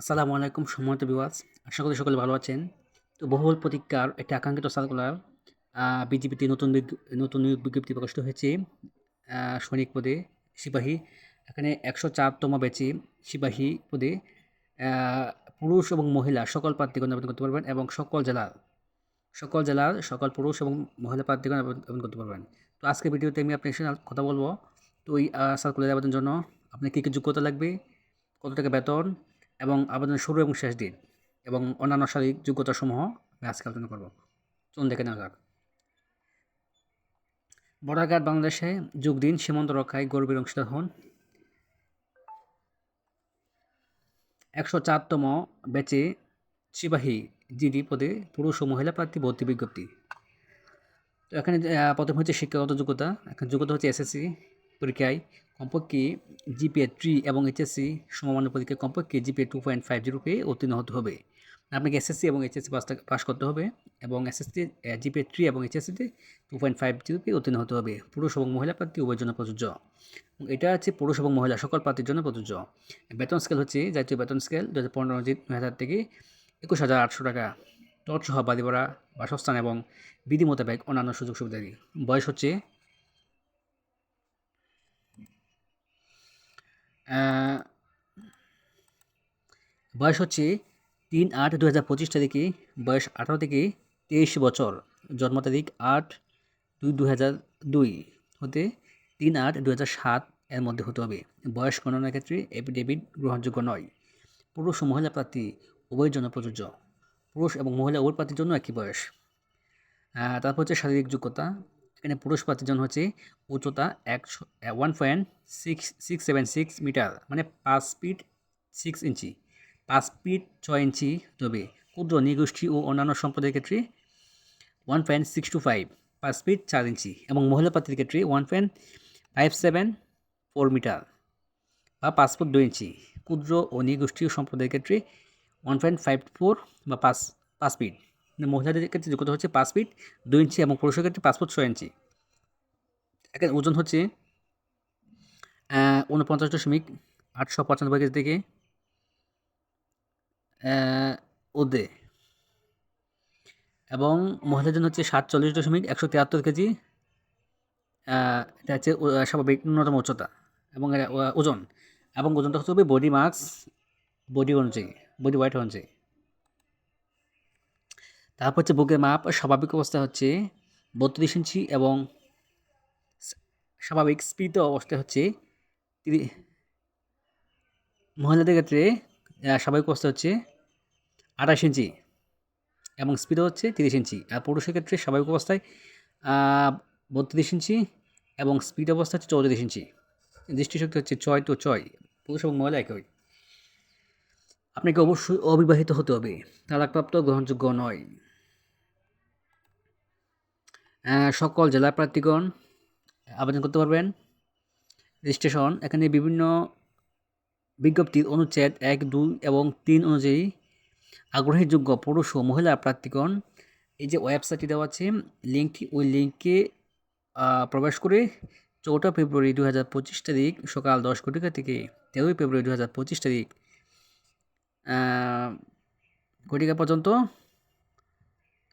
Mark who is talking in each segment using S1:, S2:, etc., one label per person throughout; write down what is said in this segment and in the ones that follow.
S1: আসসালামু আলাইকুম সম্মানিত বিওয়াজ আশা করি সকলে ভালো আছেন। তো বহুল প্রতীক্ষার একটি আকাঙ্ক্ষিত সার্কুলার বিজেপিতে নতুন নতুন নিয়োগ বিজ্ঞপ্তি প্রকাশিত হয়েছে সৈনিক পদে সিপাহী। এখানে একশো চারতম ব্যাচে সিপাহী পদে পুরুষ এবং মহিলা সকল প্রার্থীগণ আবেদন করতে পারবেন এবং সকল জেলার সকল জেলার সকল পুরুষ এবং মহিলা প্রার্থীগণ আবেদন করতে পারবেন। তো আজকের ভিডিওতে আমি আপনার কথা বলব। তো এই সার্কুলার আবেদনের জন্য আপনার কী কী যোগ্যতা লাগবে? কত টাকা বেতন? এবং আবেদনের শুরু এবং শেষ দিন এবং অন্যান্য শারীরিক যোগ্যতাসমূহ আমি আজকে আলোচনা করব। চলুন দেখে নেওয়া যাক। বর্ডার বাংলাদেশে যোগ দিন, সীমান্ত রক্ষায় গর্বের অংশীদার হন। একশো চারতম ব্যাচে সিপাহী জিডি পদে পুরুষ ও মহিলা প্রার্থী ভর্তি বিজ্ঞপ্তি। তো এখানে প্রথম হচ্ছে শিক্ষাগত যোগ্যতা। এখানে যোগ্যতা হচ্ছে এসএসসি পরীক্ষায় কমপক্ষে জিপিএ থ্রি এবং এইচএসসি সমমানের পরীক্ষায় কমপক্ষে GPA two point five zero পেয়ে উত্তীর্ণ হতে হবে। আপনাকে এসএসসি এবং এইচএসসি পাস পাস করতে হবে এবং এসএসসি জিপিএ থ্রি এবং এইচএসসিতে টু পয়েন্ট ফাইভ জিরো পেয়ে উত্তীর্ণ হতে হবে। পুরুষ এবং মহিলা প্রার্থী উভয়ের জন্য প্রযোজ্য। এটা হচ্ছে পুরুষ এবং মহিলা, সকল প্রার্থীর জন্য প্রযোজ্য। বেতন স্কেল হচ্ছে জাতীয় বেতন স্কেল দু হাজার পনেরো হাজার থেকে একুশ হাজার আটশো টাকা। তৎ সহ বাদী ভাড়া, বাসস্থান এবং বিধি মোতাবেক অন্যান্য সুযোগ সুবিধাদি। বয়স হচ্ছে বয়স হচ্ছে তিন আট দু হাজার পঁচিশ তারিখে, বয়স আঠারো থেকে তেইশ বছর, জন্ম তারিখ আট দুই দু হাজার দুই, হতে তিন আট দু হাজার সাত এর মধ্যে হতে হবে। বয়স গণনার ক্ষেত্রে এফিডেভিট গ্রহণযোগ্য নয়। পুরুষ ও মহিলা প্রার্থী, উভয়ের জন্য প্রযোজ্য। পুরুষ এবং মহিলা উভয় প্রার্থীর জন্য একই বয়স। তারপর হচ্ছে শারীরিক যোগ্যতা। এখানে পুরুষ জন্য হচ্ছে উচ্চতা একশো one point six six seven six metre মানে পাঁচ ফিট সিক্স ইঞ্চি পাঁচ ফিট ছয় ইঞ্চি তবে। ক্ষুদ্র, নিগোষ্ঠী ও অন্যান্য সম্পদের ক্ষেত্রে one point six two five পাঁচ ফিট চার ইঞ্চি এবং মহিলা প্রার্থীর ক্ষেত্রে one point five seven four metre বা পাঁচ ফুট দুই ইঞ্চি ক্ষুদ্র ও নিগোষ্ঠী সম্প্রদায়ের ক্ষেত্রে ওয়ান পয়েন্ট ফাইভ ফোর বা পাঁচ পাঁচ ফিট মহিলাদের ক্ষেত্রে যোগ্যতা হচ্ছে পাঁচ ফিট দুই ইঞ্চি এবং পুরুষের ক্ষেত্রে পাঁচ ফুট ছয় ইঞ্চি। এখানে ওজন হচ্ছে আহ, উনপঞ্চাশ দশমিক আটশো পঁচানব্বই কেজি থেকে ওদে। এবং মহিলাদের জন্য হচ্ছে সাতচল্লিশ দশমিক একশো তিয়াত্তর কেজি এটা হচ্ছে স্বাভাবিক ন্যূনতম উচ্চতা এবং ওজন। এবং ওজনটা হবে বডি মার্কস বডি অনুযায়ী বডি ওয়েট অনুযায়ী। তারপর হচ্ছে বুকের মাপ, স্বাভাবিক অবস্থা হচ্ছে বত্রিশ ইঞ্চি এবং স্বাভাবিক স্ফীত অবস্থা হচ্ছে মহিলাদের ক্ষেত্রে স্বাভাবিক অবস্থা হচ্ছে আঠাশ ইঞ্চি এবং স্পিড হচ্ছে তিরিশ ইঞ্চি আর পুরুষের ক্ষেত্রে স্বাভাবিক অবস্থায় বত্রিশ ইঞ্চি এবং স্পিড অবস্থা হচ্ছে চৌত্রিশ ইঞ্চি। দৃষ্টিশক্তি হচ্ছে ছয় তো ছয়, পুরুষ এবং মহিলা একই। আপনাকে অবশ্যই অবিবাহিত হতে হবে। তারা তালাকপ্রাপ্ত গ্রহণযোগ্য নয়। সকল জেলা প্রার্থীগণ আবেদন করতে পারবেন। রেজিস্ট্রেশন, এখানে বিভিন্ন বিজ্ঞপ্তির অনুচ্ছেদ এক, দুই এবং তিন অনুযায়ী আগ্রহীযোগ্য পুরুষ ও মহিলা প্রার্থীগণ, এই যে ওয়েবসাইটটি দেওয়া আছে, লিঙ্কটি ওই লিঙ্কে প্রবেশ করে চৌঠা ফেব্রুয়ারি দু হাজার পঁচিশ তারিখ সকাল দশ ঘটিকা থেকে তেরোই ফেব্রুয়ারি দু হাজার পঁচিশ তারিখ ঘটিকা পর্যন্ত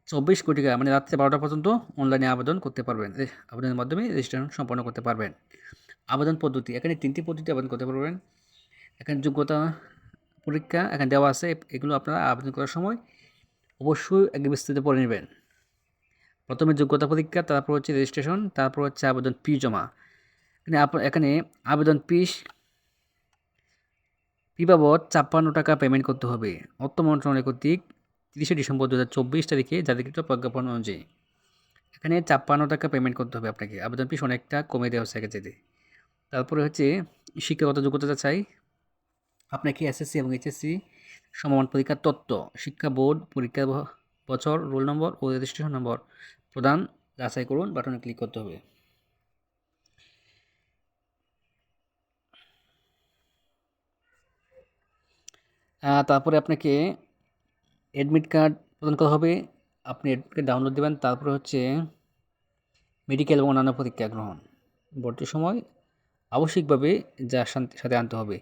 S1: চব্বিশ ঘটিকা মানে রাত্রে বারোটা পর্যন্ত অনলাইনে আবেদন করতে পারবেন। আবেদনের মাধ্যমে রেজিস্ট্রেশন সম্পন্ন করতে পারবেন। আবেদন পদ্ধতি, এখানে তিনটি পদ্ধতি আবেদন করতে পারবেন। এখানে যোগ্যতা পরীক্ষা এখানে দেওয়া আছে, এগুলো আপনারা আবেদন করার সময় অবশ্যই আগে বিস্তারিত পড়ে নেবেন। প্রথমে যোগ্যতা পরীক্ষা, তারপর হচ্ছে রেজিস্ট্রেশন তারপর হচ্ছে আবেদন ফি জমা। এখানে এখানে আবেদন ফিস পি বাবদ ছাপ্পান্ন টাকা পেমেন্ট করতে হবে। অর্থ মন্ত্রণালয় কর্তৃক তিরিশে ডিসেম্বর দু হাজার চব্বিশ তারিখে জাতিকৃত প্রজ্ঞাপন অনুযায়ী। এখানে ছাপ্পান্ন টাকা পেমেন্ট করতে হবে আপনাকে। আবেদন ফিস অনেকটা কমে দেওয়া হচ্ছে আগের তারপরে হচ্ছে শিক্ষাগত যোগ্যতা চাই। আপনাকে এসএসসি এবং এইচএসসি সমমান পরীক্ষার তত্ত্ব, শিক্ষা বোর্ড, পরীক্ষা বছর, রোল নম্বর ও রেজিস্ট্রেশন নম্বর প্রদান, যাচাই করুন, বাটনে ক্লিক করতে হবে। তারপরে আপনাকে অ্যাডমিট কার্ড প্রদান করা হবে। আপনি অ্যাডমিট কার্ড ডাউনলোড দেবেন, তারপরে হচ্ছে মেডিকেল এবং অন্যান্য পরীক্ষা গ্রহণ। ভর্তির সময় আবশ্যিকভাবে যা সাথে আনতে হবে।